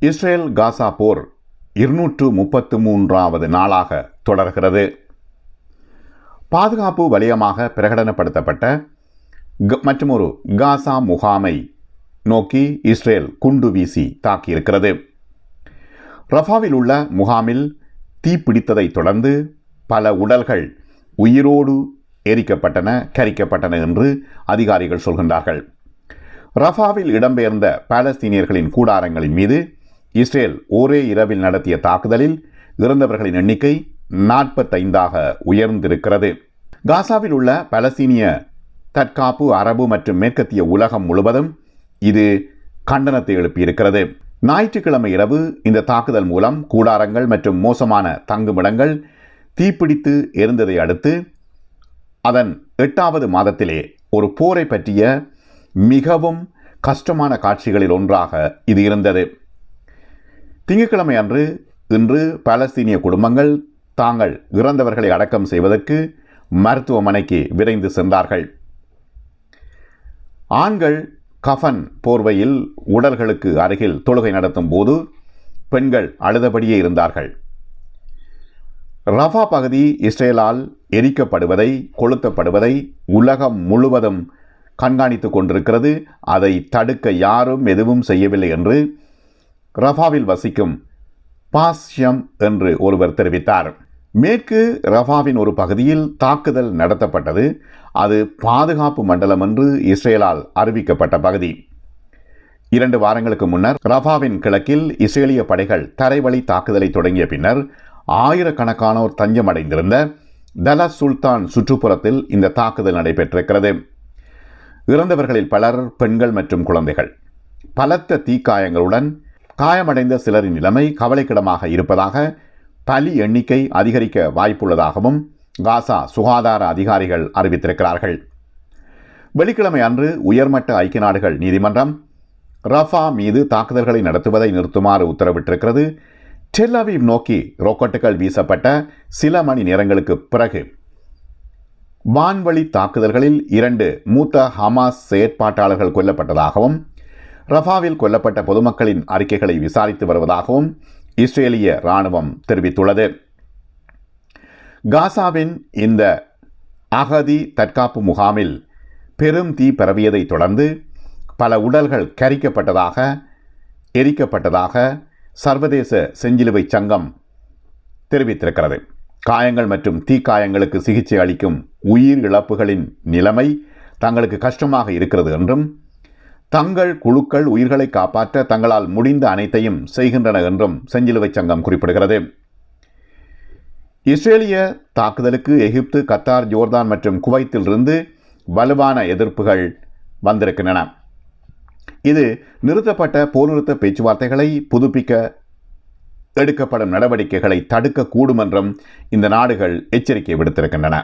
Israel Gaza போர் இருநூற்று முப்பத்து மூன்றாவது நாளாக தொடர்கிறது. பாதுகாப்பு வலயமாக பிரகடனப்படுத்தப்பட்ட க- மற்றுமொரு காசா முகாமை நோக்கி இஸ்ரேல் குண்டு வீசி தாக்கியிருக்கிறது. ரஃபாவில் உள்ள முகாமில் தீப்பிடித்ததை தொடர்ந்து பல உடல்கள் உயிரோடு எரிக்கப்பட்டன கரிக்கப்பட்டன என்று அதிகாரிகள் சொல்கின்றார்கள். ரஃபாவில் இடம்பெயர்ந்த பாலஸ்தீனியர்களின் கூடாரங்களின் மீது இஸ்ரேல் ஒரே இரவில் நடத்திய தாக்குதலில் இறந்தவர்களின் எண்ணிக்கை நாற்பத்தைந்தாக உயர்ந்திருக்கிறது. காசாவில் உள்ள பலஸ்தீனிய தற்காப்பு அரபு மற்றும் மேற்கத்திய உலகம் முழுவதும் இது கண்டனத்தை எழுப்பியிருக்கிறது. ஞாயிற்றுக்கிழமை இரவு இந்த தாக்குதல் மூலம் கூடாரங்கள் மற்றும் மோசமான தங்குமிடங்கள் தீப்பிடித்து எரிந்ததை அடுத்து அதன் எட்டாவது மாதத்திலே ஒரு போரை பற்றிய மிகவும் கஷ்டமான காட்சிகளில் ஒன்றாக இது இருந்தது. திங்கட்கிழமை அன்று இன்று பாலஸ்தீனிய குடும்பங்கள் தாங்கள் இறந்தவர்களை அடக்கம் செய்வதற்கு மருத்துவமனைக்கு விரைந்து சென்றார்கள். ஆண்கள் கஃபன் போர்வையில் உடல்களுக்கு அருகில் தொழுகை நடத்தும் போது பெண்கள் அழுதபடியே இருந்தார்கள். ரஃபா பகுதி இஸ்ரேலால் எரிக்கப்படுவதை கொளுத்தப்படுவதை உலகம் முழுவதும் கண்காணித்து கொண்டிருக்கிறது. அதை தடுக்க யாரும் எதுவும் செய்யவில்லை என்று ரஃபாவில் வசிக்கும் பாஸ்யம் என்று ஒருவர் தெரிவித்தார். மேற்கு ரஃபாவின் ஒரு பகுதியில் தாக்குதல் நடத்தப்பட்டது. அது பாதுகாப்பு மண்டலம் என்று இஸ்ரேலால் அறிவிக்கப்பட்ட பகுதி. இரண்டு வாரங்களுக்கு முன்னர் ரஃபாவின் கிழக்கில் இஸ்ரேலிய படைகள் தரைவழி தாக்குதலை தொடங்கிய பின்னர் ஆயிரக்கணக்கானோர் தஞ்சமடைந்திருந்த தல சுல்தான் சுற்றுப்புறத்தில் இந்த தாக்குதல் நடைபெற்றிருக்கிறது. இறந்தவர்களில் பலர் பெண்கள் மற்றும் குழந்தைகள். பலத்த தீக்காயங்களுடன் காயமடைந்த சிலரின் நிலைமை கவலைக்கிடமாக இருப்பதாக பலி எண்ணிக்கை அதிகரிக்க வாய்ப்புள்ளதாகவும் காசா சுகாதார அதிகாரிகள் அறிவித்திருக்கிறார்கள். வெள்ளிக்கிழமை அன்று உயர்மட்ட ஐக்கிய நாடுகள் நீதிமன்றம் ரஃபா மீது தாக்குதல்களை நடத்துவதை நிறுத்துமாறு உத்தரவிட்டிருக்கிறது. டெல்லவீவ் நோக்கி ராக்கெட்டுகள் வீசப்பட்ட சில மணி நேரங்களுக்கு பிறகு வான்வழி தாக்குதல்களில் இரண்டு மூத்த ஹமாஸ் செயற்பாட்டாளர்கள் கொல்லப்பட்டதாகவும் ரஃபாவில் கொல்லப்பட்ட பொதுமக்களின் அறிக்கைகளை விசாரித்து வருவதாகவும் இஸ்ரேலிய இராணுவம் தெரிவித்துள்ளது. காசாவின் இந்த அகதி தற்காப்பு முகாமில் பெரும் தீ பரவியதை தொடர்ந்து பல உடல்கள் கரிக்கப்பட்டதாக எரிக்கப்பட்டதாக சர்வதேச செஞ்சிலுவை சங்கம் தெரிவித்திருக்கிறது. காயங்கள் மற்றும் தீக்காயங்களுக்கு சிகிச்சை அளிக்கும் உயிர் இழப்புகளின் நிலைமை தங்களுக்கு கஷ்டமாக இருக்கிறது என்றும் தங்கள் குழுக்கள் உயிர்களை காப்பாற்ற தங்களால் முடிந்த அனைத்தையும் செய்கின்றன என்றும் செஞ்சிலுவை சங்கம் குறிப்பிடுகிறது. இஸ்ரேலிய தாக்குதலுக்கு எகிப்து கத்தார் ஜோர்தான் மற்றும் குவைத்திலிருந்து வலுவான எதிர்ப்புகள் வந்திருக்கின்றன. இது நிறுத்தப்பட்ட போர்நிறுத்த பேச்சுவார்த்தைகளை புதுப்பிக்க எடுக்கப்படும் நடவடிக்கைகளை தடுக்கக்கூடும் என்றும் இந்த நாடுகள் எச்சரிக்கை விடுத்திருக்கின்றன.